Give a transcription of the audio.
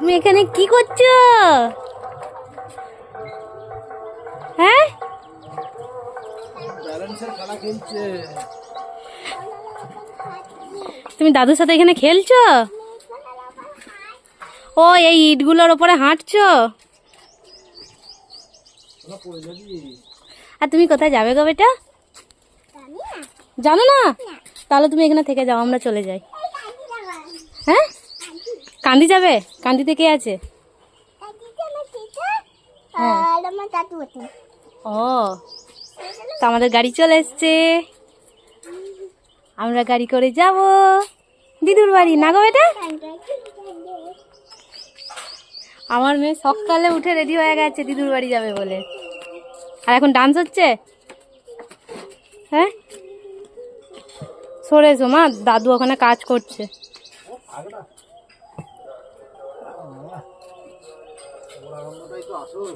তুমি এখানে কি করছ? হ্যাঁ? তুমি দাদুর সাথে এখানে খেলছো? ও এই ইটগুলোর ওপরে হাঁটছো? আর তুমি কোথায় যাবে গো বেটা? জানো না। তাহলে তুমি এখানে থেকে যাও আমরা চলে যাই। হ্যাঁ? কান্দি যাবে? কান্দিতে কে আছে? হ্যাঁ। ও তো আমাদের গাড়ি চলে এসছে। আমরা গাড়ি করে যাব। দিদুর বাড়ি না গো বেটা? আমার মেয়ে সকালে উঠে রেডি হয়ে গেছে দিদুর বাড়ি যাবে বলে। আর এখন ডান্স হচ্ছে? হ্যাঁ? সরে এসো মা দাদু ওখানে কাজ করছে। ওর আনন্দটাই তো আসল।